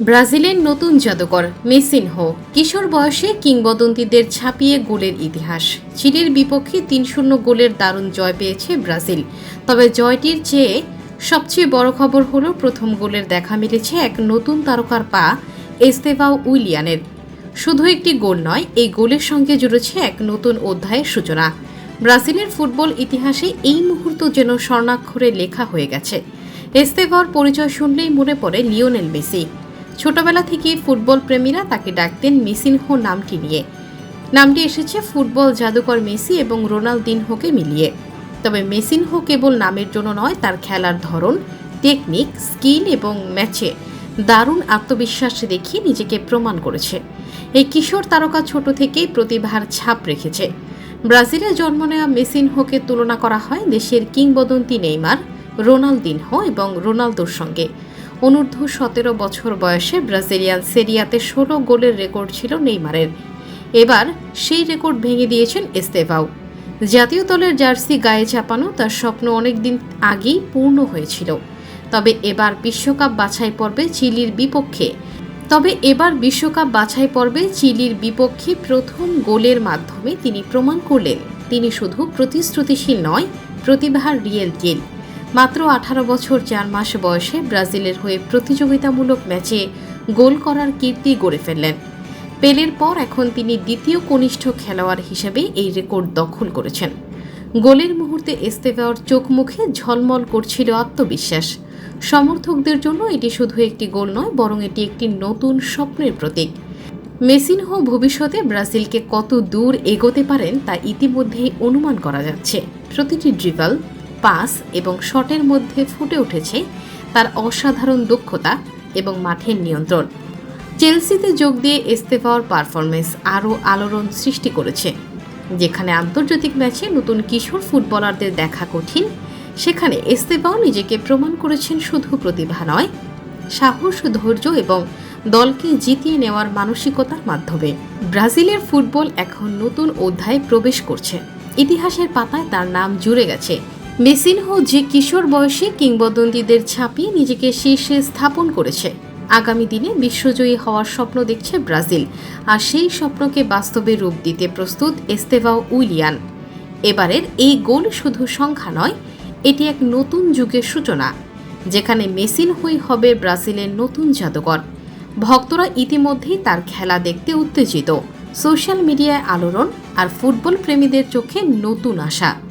ব্রাজিলের নতুন জাদুকর মেসিনহো, কিশোর বয়সে কিংবদন্তিদের ছাপিয়ে গোলের ইতিহাস। চিলির বিপক্ষে তিন শূন্য গোলের দারুণ জয় পেয়েছে ব্রাজিল। তবে জয়টির চেয়ে সবচেয়ে বড় খবর হলো, প্রথম গোলের দেখা মিলেছে এক নতুন তারকার পা এস্তেভাও উইলিয়ানের। শুধু একটি গোল নয়, এই গোলের সঙ্গে জুড়েছে এক নতুন অধ্যায়ের সূচনা। ব্রাজিলের ফুটবল ইতিহাসে এই মুহূর্ত যেন স্বর্ণাক্ষরে লেখা হয়ে গেছে। এস্তেভার পরিচয় শুনলেই মনে পড়ে লিওনেল মেসি। ছোটবেলা থেকেই ফুটবল প্রেমীরা তাকে ডাকতেন মেসিনহো নামটি নিয়ে। নামটি এসেছে ফুটবল জাদুকর মেসি এবং রোনালদিনহোকে মিলিয়ে। তবে মেসিনহো কেবল নামের জন্য নয়, তার খেলার ধরন, টেকনিক, স্কিল এবং ম্যাচে দারুণ আত্মবিশ্বাস দেখিয়ে নিজেকে প্রমাণ করেছে। এই কিশোর তারকা ছোট থেকেই প্রতিভার ছাপ রেখেছে। ব্রাজিলে জন্ম নেওয়া মেসিনহোকে তুলনা করা হয় দেশের কিংবদন্তি নেইমার, রোনালদিনহো এবং রোনালদোর সঙ্গে। অনূর্ধ্ব সতেরো বছর বয়সে ব্রাজিলিয়ান সেরিয়াতে ষোলো গোলের রেকর্ড ছিল নেইমারের। এবার সেই রেকর্ড ভেঙে দিয়েছেন এস্তেভাও জাতীয় দলের জার্সি গায়ে চাপানো তার স্বপ্ন অনেক দিন আগেই পূর্ণ হয়েছিল। তবে এবার বিশ্বকাপ বাছাই পর্বে চিলির বিপক্ষে। তবে এবার বিশ্বকাপ বাছাই পর্বে চিলির বিপক্ষে প্রথম গোলের মাধ্যমে তিনি প্রমাণ করলেন, তিনি শুধু প্রতিশ্রুতিশীল নয়, প্রতিভার রিয়েল ডিল মাত্র আঠারো বছর চার মাস বয়সে ব্রাজিলের হয়ে প্রতিযোগিতামূলক ম্যাচে গোল করার কীর্তি গড়ে ফেললেন। পেলের পর এখন তিনি দ্বিতীয় কনিষ্ঠ খেলোয়াড় হিসেবে এই রেকর্ড দখল করেছেন। গোলের মুহূর্তে এস্তেভাওর চোখ মুখে ঝলমল করছিল আত্মবিশ্বাস। সমর্থকদের জন্য এটি শুধু একটি গোল নয়, বরং এটি একটি নতুন স্বপ্নের প্রতীক। মেসিনহো ভবিষ্যতে ব্রাজিলকে কত দূর এগোতে পারেন তা ইতিমধ্যেই অনুমান করা যাচ্ছে। প্রতিটি ড্রিবল পাস এবং শটের মধ্যে ফুটে উঠেছে তার অসাধারণ দক্ষতা এবং মাঠের নিয়ন্ত্রণ। চেলসিতে যোগ দিয়ে এস্তেফাওয়ার পারফরমেন্স আরও আলোড়ন সৃষ্টি করেছে। যেখানে আন্তর্জাতিক ম্যাচে নতুন কিশোর ফুটবলারদের দেখা কঠিন, সেখানে এস্তেফাও নিজেকে প্রমাণ করেছেন শুধু প্রতিভা নয়, সাহস, ধৈর্য এবং দলকে জিতিয়ে নেওয়ার মানসিকতার মাধ্যমে। ব্রাজিলের ফুটবল এখন নতুন অধ্যায়ে প্রবেশ করছে। ইতিহাসের পাতায় তার নাম জুড়ে গেছে। মেসিনহো যে কিশোর বয়সে কিংবদন্তিদের ছাপিয়ে নিজেকে শীর্ষে স্থাপন করেছে। আগামী দিনে বিশ্বজয়ী হওয়ার স্বপ্ন দেখছে ব্রাজিল, আর সেই স্বপ্নকে বাস্তবে রূপ দিতে প্রস্তুত এস্তেভাও উইলিয়ান। এবারের এই গোল শুধু সংখ্যা নয়, এটি এক নতুন যুগের সূচনা, যেখানে মেসিন হই হবে ব্রাজিলের নতুন জাদুকর ভক্তরা ইতিমধ্যেই তার খেলা দেখতে উত্তেজিত। সোশ্যাল মিডিয়ায় আলোড়ন আর ফুটবল প্রেমীদের চোখে নতুন আশা।